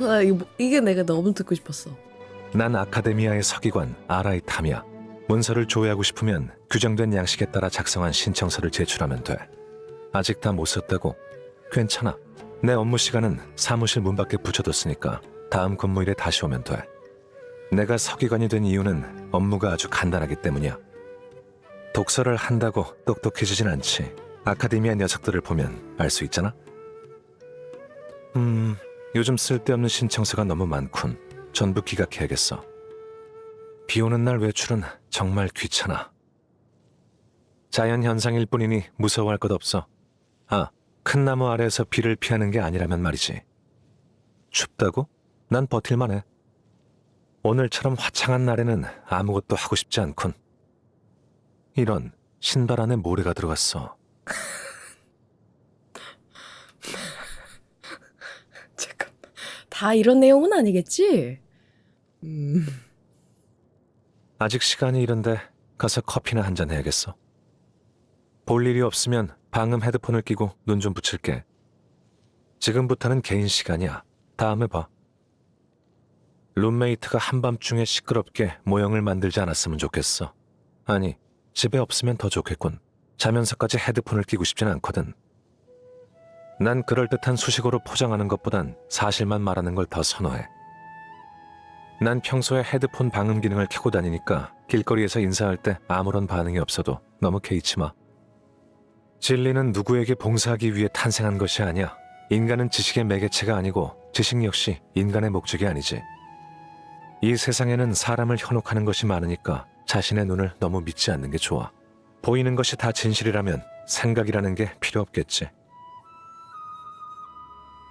나 이거, 뭐- 이게 내가 너무 듣고 싶었어. 난 아카데미아의 서기관 아라이 탐이야. 문서를 조회하고 싶으면 규정된 양식에 따라 작성한 신청서를 제출하면 돼. 아직 다 못 썼다고? 괜찮아. 내 업무 시간은 사무실 문 밖에 붙여뒀으니까 다음 근무일에 다시 오면 돼. 내가 서기관이 된 이유는 업무가 아주 간단하기 때문이야. 독서를 한다고 똑똑해지진 않지. 아카데미아 녀석들을 보면 알 수 있잖아. 음, 요즘 쓸데없는 신청서가 너무 많군. 전부 기각해야겠어. 비 오는 날 외출은 정말 귀찮아. 자연 현상일 뿐이니 무서워할 것 없어. 아, 큰 나무 아래에서 비를 피하는 게 아니라면 말이지. 춥다고? 난 버틸만 해. 오늘처럼 화창한 날에는 아무것도 하고 싶지 않군. 이런 신발 안에 모래가 들어갔어. 잠깐. 다 이런 내용은 아니겠지? 음. 아직 시간이 이른데 가서 커피나 한 잔 해야겠어. 볼 일이 없으면 방음 헤드폰을 끼고 눈 좀 붙일게. 지금부터는 개인 시간이야. 다음에 봐. 룸메이트가 한밤중에 시끄럽게 모형을 만들지 않았으면 좋겠어. 아니, 집에 없으면 더 좋겠군. 자면서까지 헤드폰을 끼고 싶진 않거든. 난 그럴듯한 수식어로 포장하는 것보단 사실만 말하는 걸 더 선호해. 난 평소에 헤드폰 방음 기능을 켜고 다니니까 길거리에서 인사할 때 아무런 반응이 없어도 너무 개의치 마. 진리는 누구에게 봉사하기 위해 탄생한 것이 아니야. 인간은 지식의 매개체가 아니고 지식 역시 인간의 목적이 아니지. 이 세상에는 사람을 현혹하는 것이 많으니까 자신의 눈을 너무 믿지 않는 게 좋아. 보이는 것이 다 진실이라면 생각이라는 게 필요 없겠지.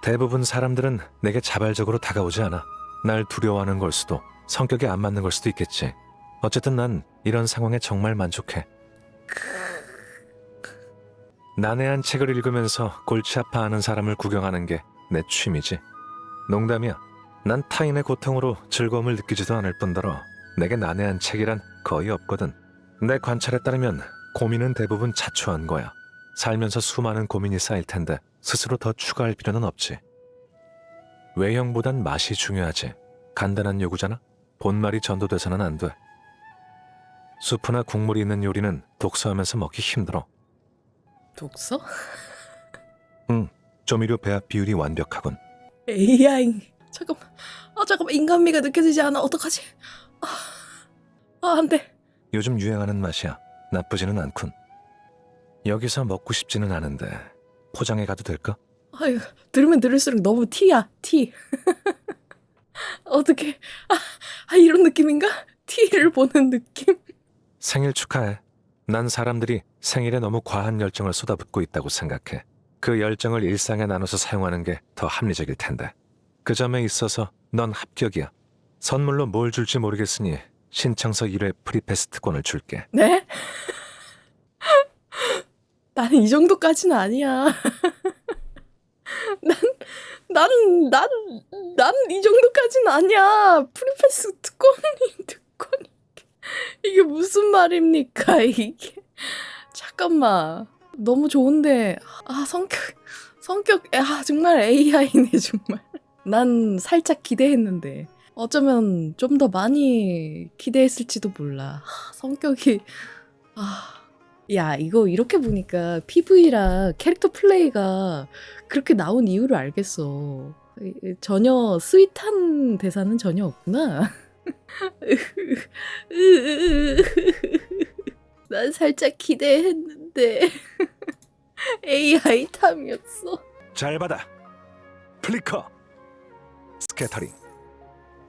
대부분 사람들은 내게 자발적으로 다가오지 않아. 날 두려워하는 걸 수도 성격이 안 맞는 걸 수도 있겠지. 어쨌든 난 이런 상황에 정말 만족해. 난해한 책을 읽으면서 골치 아파하는 사람을 구경하는 게 내 취미지. 농담이야. 난 타인의 고통으로 즐거움을 느끼지도 않을 뿐더러 내게 난해한 책이란 거의 없거든. 내 관찰에 따르면 고민은 대부분 자초한 거야. 살면서 수많은 고민이 쌓일 텐데 스스로 더 추가할 필요는 없지. 외형보단 맛이 중요하지. 간단한 요구잖아. 본말이 전도돼서는 안 돼. 수프나 국물이 있는 요리는 독서하면서 먹기 힘들어. 독서? 조미료 배합 비율이 완벽하군. AI. 잠깐만. 아, 잠깐만. 인간미가 느껴지지 않아. 어떡하지? 아, 아, 안 돼. 요즘 유행하는 맛이야. 나쁘지는 않군. 여기서 먹고 싶지는 않은데 포장해 가도 될까? 아유, 들으면 들을수록 너무 티야, 티. 어떻게, 아, 아, 이런 느낌인가? 티를 보는 느낌? 생일 축하해. 난 사람들이 생일에 너무 과한 열정을 쏟아붓고 있다고 생각해. 그 열정을 일상에 나눠서 사용하는 게 더 합리적일 텐데. 그 점에 있어서 넌 합격이야. 선물로 뭘 줄지 모르겠으니 신청서 1회 프리패스트권을 줄게. 네? 나는 이 정도까지는 아니야. 난, 난, 난, 난 이 정도까지는 아니야. 프리패스 특권이, 특권이. 이게 무슨 말입니까, 이게. 잠깐만. 너무 좋은데, 아, 성격, 성격, 아, 정말 AI네, 정말. 난 살짝 기대했는데. 어쩌면 좀 더 많이 기대했을지도 몰라. 하, 성격이, 아. 야, 이거 이렇게 보니까 PV랑 캐릭터 플레이가 그렇게 나온 이유를 알겠어. 전혀 스윗한 대사는 전혀 없구나. 난 살짝 기대했는데 AI 탐이었어. 잘 받아. 플리커. 스캐터링.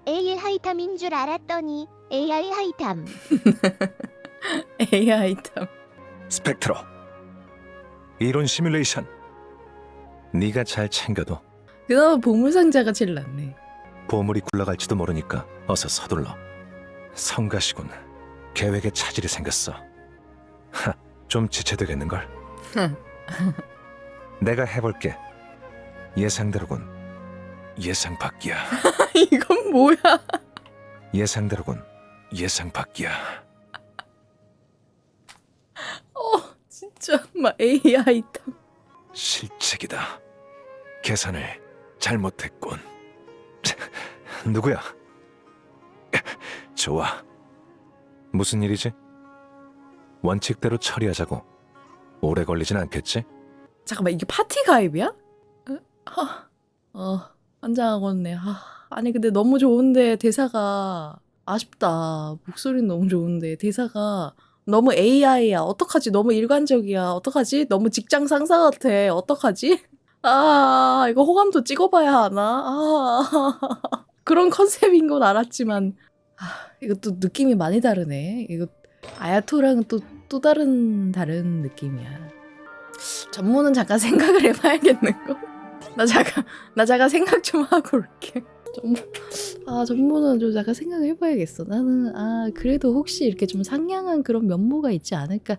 AI 하이탐인 줄 알았더니 AI 하이탐. AI 탐. 스펙트로. 이론 시뮬레이션. 네가 잘 챙겨도 그나마 보물상자가 제일 낫네. 보물이 굴러갈지도 모르니까 어서 서둘러. 성가시군. 계획에 차질이 생겼어. 하, 좀 지체되겠는걸? 내가 해볼게. 예상대로군. 예상 밖이야. 이건 뭐야? 예상대로군. 예상 밖이야. 어, 막 AI 탐. 실책이다. 계산을 잘못했군. 차, 누구야? 좋아. 무슨 일이지? 원칙대로 처리하자고. 오래 걸리진 않겠지? 잠깐만 이게 파티 가입이야? 에? 하, 어 환장하겠네. 하, 아니 근데 너무 좋은데 대사가 아쉽다. 목소리는 너무 좋은데 대사가 너무 AI야. 어떡하지? 너무 일관적이야. 어떡하지? 너무 직장 상사 같아. 어떡하지? 아 이거 호감도 찍어봐야 하나? 아 그런 컨셉인 건 알았지만 아, 이것도 느낌이 많이 다르네. 이거 아야토랑은 또 또 다른 다른 느낌이야. 전문은 잠깐 생각을 해봐야겠는 거. 나 잠깐 나 잠깐 생각 좀 하고 올게. 아 전문은 좀 잠깐 생각을 해봐야겠어. 나는 아 그래도 혹시 이렇게 좀 상냥한 그런 면모가 있지 않을까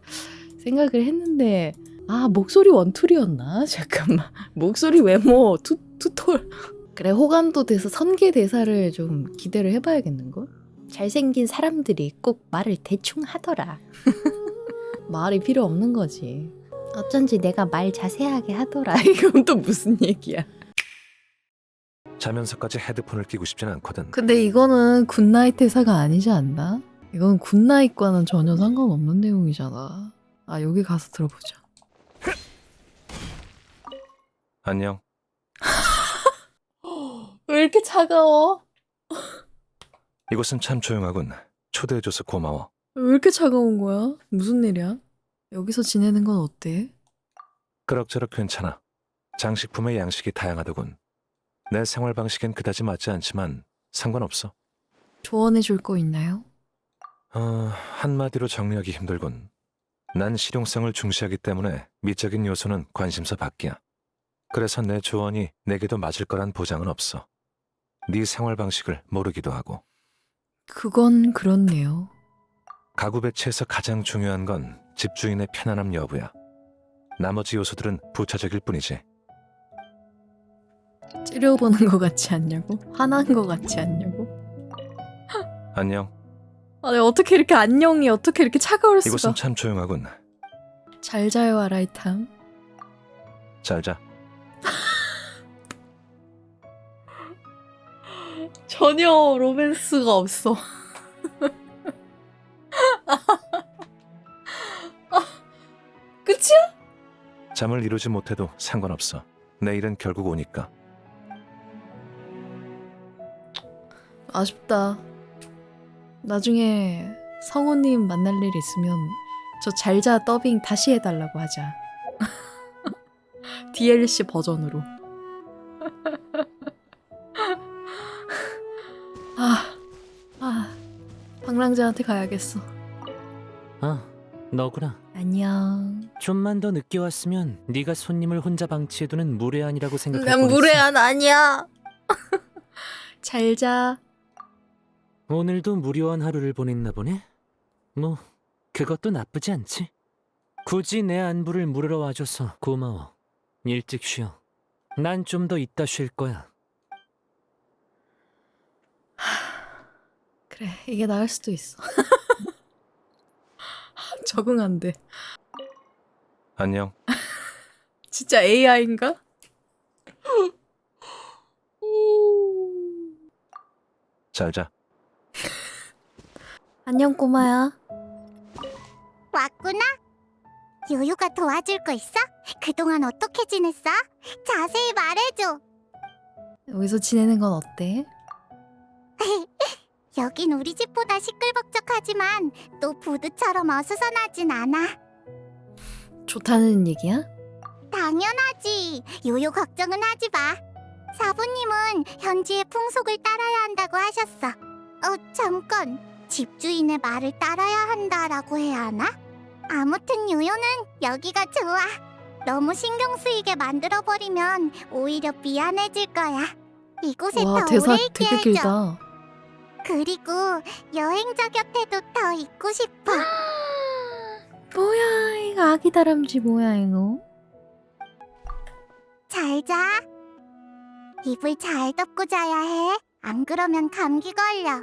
생각을 했는데 아 목소리 원툴이었나? 잠깐만 목소리 외모 투 투톨 그래 호감도 돼서 선계 대사를 좀 기대를 해봐야겠는 걸. 잘생긴 사람들이 꼭 말을 대충 하더라. 말이 필요 없는 거지. 어쩐지 내가 말 자세하게 하더라. 이건 또 무슨 얘기야? 자면서까지 헤드폰을 끼고 싶진 않거든. 근데 이거는 굿나잇 대사가 아니지 않나? 이건 굿나잇과는 전혀 상관없는 내용이잖아. 아 여기 가서 들어보자. 안녕. 왜 이렇게 차가워? 이곳은 참 조용하군. 초대해줘서 고마워. 왜 이렇게 차가운 거야? 무슨 일이야? 여기서 지내는 건 어때? 그럭저럭 괜찮아. 장식품의 양식이 다양하더군. 내 생활 방식엔 그다지 맞지 않지만 상관없어. 조언해 줄 거 있나요? 어, 한마디로 정리하기 힘들군. 난 실용성을 중시하기 때문에 미적인 요소는 관심사 밖이야. 그래서 내 조언이 내게도 맞을 거란 보장은 없어. 네 생활 방식을 모르기도 하고. 그건 그렇네요. 가구 배치에서 가장 중요한 건 집주인의 편안함 여부야. 나머지 요소들은 부차적일 뿐이지. 찌려보는 거 같지 않냐고? 화난 거 같지 않냐고? 안녕. 아니 어떻게 이렇게 안녕이 어떻게 이렇게 차가울 수가? 이곳은 참 조용하군. 잘 자요 아라이탐. 잘 자. 전혀 로맨스가 없어. 아, 끝이야? 잠을 이루지 못해도 상관없어. 내일은 결국 오니까. 아쉽다. 나중에 성우님 만날 일 있으면 저 잘자 더빙 다시 해달라고 하자. DLC 버전으로. 아, 아, 방랑자한테 가야겠어. 아, 너구나. 안녕. 좀만 더 늦게 왔으면 네가 손님을 혼자 방치해두는 무례한이라고 생각할 난 뻔했어. 무례한 아니야. 잘 자. 오늘도 무료한 하루를 보냈나 보네. 뭐 그것도 나쁘지 않지. 굳이 내 안부를 물으러 와줘서 고마워. 일찍 쉬어. 난 좀 더 이따 쉴 거야. 그래, 이게 나을 수도 있어. 적응 안 돼. 안녕. 진짜 AI인가? 잘 자. 안녕 꼬마야. 왔구나? 요요가 도와줄 거 있어? 그동안 어떻게 지냈어? 자세히 말해줘. 여기서 지내는 건 어때? 여긴 우리 집보다 시끌벅적하지만 또 부두처럼 어수선하진 않아. 좋다는 얘기야? 당연하지. 요요 걱정은 하지 마. 사부님은 현지의 풍속을 따라야 한다고 하셨어. 어, 잠깐. 집주인의 말을 따라야 한다라고 해야 하나? 아무튼 요요는 여기가 좋아. 너무 신경 쓰이게 만들어 버리면 오히려 미안해질 거야. 이곳에 와 더 대사 오래 있게 되게 해줘. 길다. 그리고 여행자 곁에도 더 있고 싶어. 뭐야 이거 아기 다람쥐 뭐야 이거? 잘 자. 이불 잘 덮고 자야 해. 안 그러면 감기 걸려.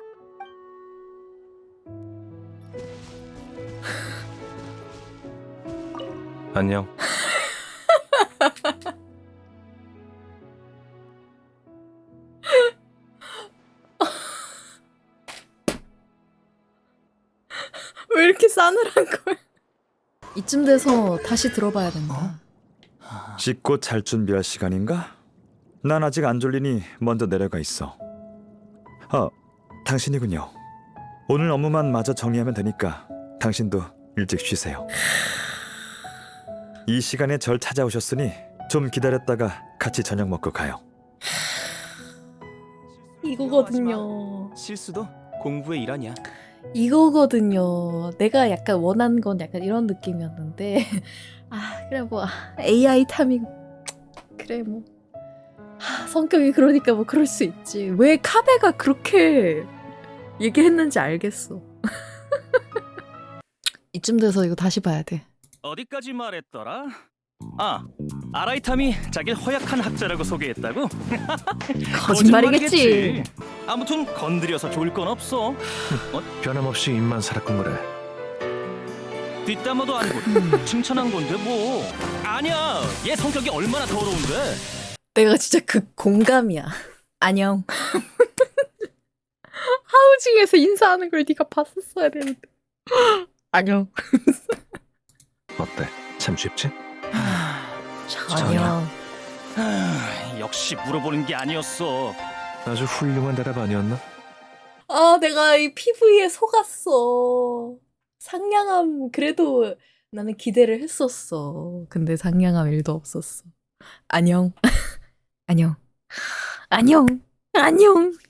안녕. 왜 이렇게 싸늘한 걸? 이쯤 돼서 다시 들어봐야 된다. 씻고 잘 준비할 시간인가? 난 아직 안 졸리니 먼저 내려가 있어. 아, 당신이군요. 오늘 업무만 마저 정리하면 되니까 당신도 일찍 쉬세요. 이 시간에 절 찾아오셨으니 좀 기다렸다가 같이 저녁 먹고 가요. 이거거든요. 실수도 공부의 일환이야. 이거거든요. 내가 약간 원한 건 약간 이런 느낌이었는데 아 그래 뭐 AI 탐이고 그래 뭐 하, 성격이 그러니까 뭐 그럴 수 있지. 왜 카베가 그렇게 얘기했는지 알겠어. 이쯤 돼서 이거 다시 봐야 돼. 어디까지 말했더라? 아, 아라이탐이 자기를 허약한 학자라고 소개했다고? 거짓말이겠지. 거짓말이겠지. 아무튼 건드려서 좋을 건 없어. 변함없이 입만 살았군 그래. 뒷담화도 아니고 음. 칭찬한 건데 뭐. 아니야, 얘 성격이 얼마나 더러운데. 내가 진짜 그 공감이야. 안녕. 하우징에서 인사하는 걸 네가 봤었어야 되는데. 안녕. 어때? 참 쉽지? 전혀. 하, 역시 물어보는 게 아니었어. 아주 훌륭한 대답 아니었나? 아, 내가 이 PV에 속았어. 상냥함, 그래도 나는 기대를 했었어. 근데 상냥함 일도 없었어. 안녕. 안녕. 안녕. 안녕.